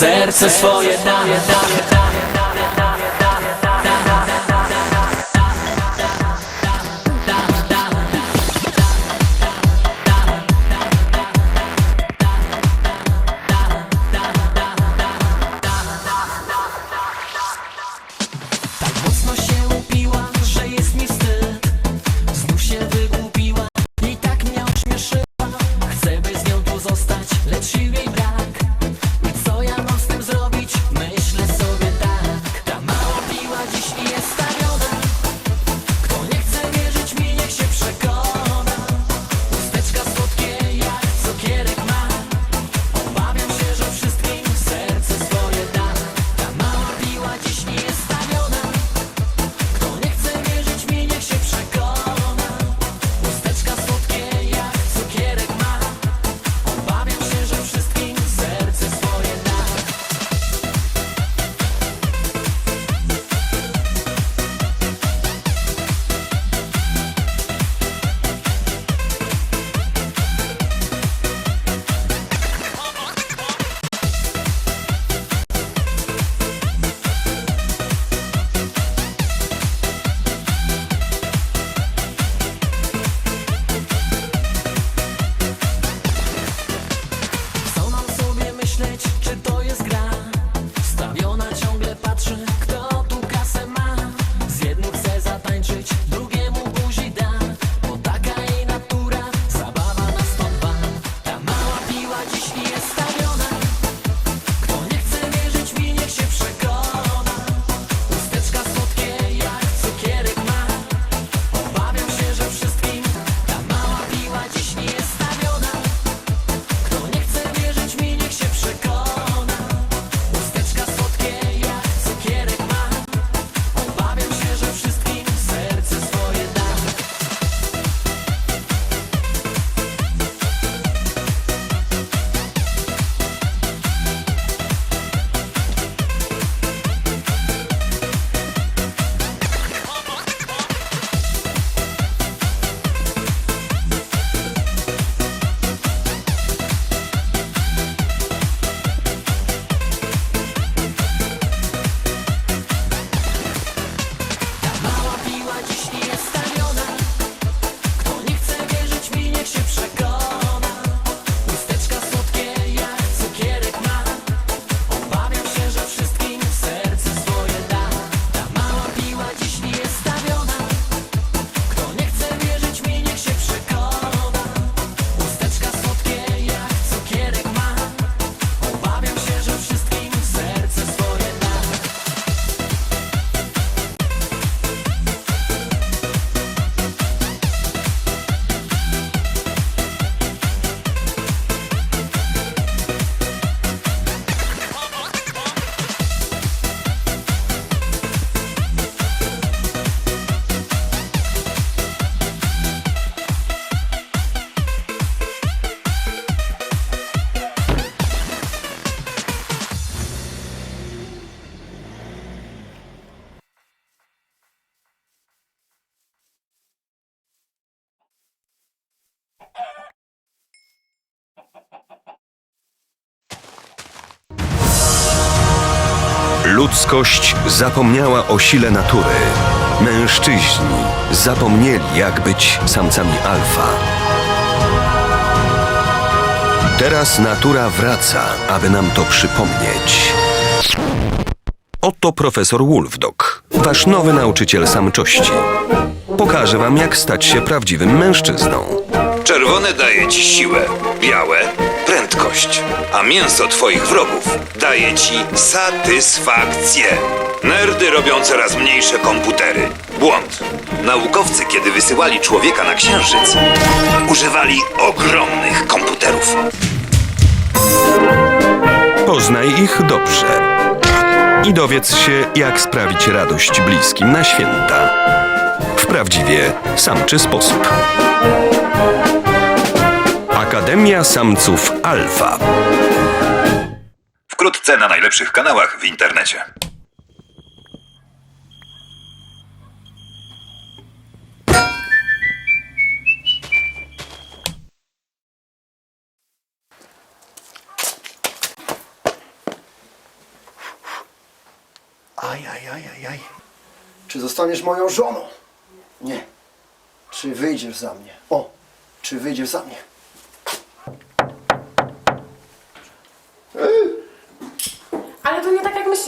serce swoje daje. lecz Ludzkość zapomniała o sile natury. Mężczyźni zapomnieli, jak być samcami alfa. Teraz natura wraca, aby nam to przypomnieć. Oto profesor Wolfdog, wasz nowy nauczyciel samczości. Pokaże wam, jak stać się prawdziwym mężczyzną. Czerwone daje ci siłę, białe prędkość, a mięso twoich wrogów daje ci satysfakcję. Nerdy robią coraz mniejsze komputery. Błąd. Naukowcy, kiedy wysyłali człowieka na księżyc, używali ogromnych komputerów. Poznaj ich dobrze. I dowiedz się, jak sprawić radość bliskim na święta. W prawdziwie samczy sposób. Akademia Samców Alfa. Wkrótce na najlepszych kanałach w internecie. Aj, aj, aj, aj, aj. Czy zostaniesz moją żoną? Nie. Czy wyjdziesz za mnie? O, czy wyjdziesz za mnie?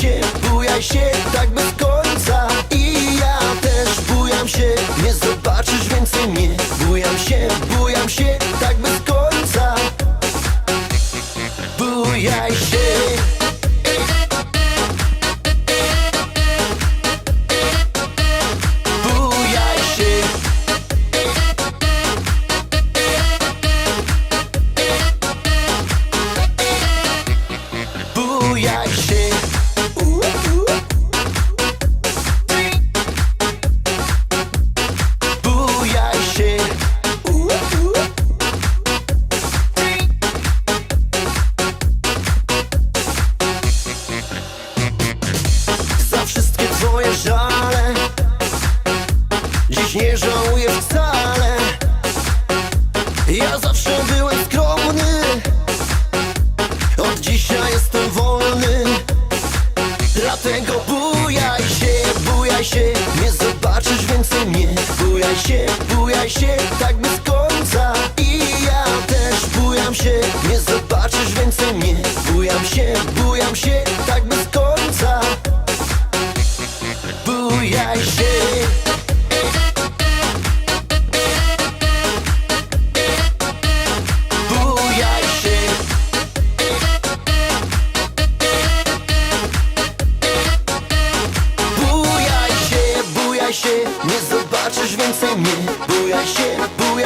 się, bujaj się Tak bez Ja zawsze byłem skromny. Od dzisiaj jestem wolny. Dlatego bujaj się, bujaj się. Nie zobaczysz więcej mnie. Bujaj się, bujaj się, tak bez końca. I ja też bujam się. Nie zobaczysz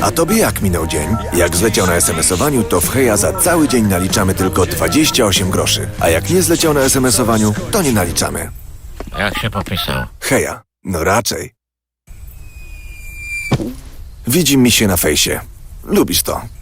A tobie jak minął dzień? Jak zleciał na SMS-owaniu, to w Heja za cały dzień naliczamy tylko 28 groszy. A jak nie zleciał na SMS-owaniu, to nie naliczamy. Jak się popisał? Heja, no raczej. Widzi mi się na fejsie. Lubisz to.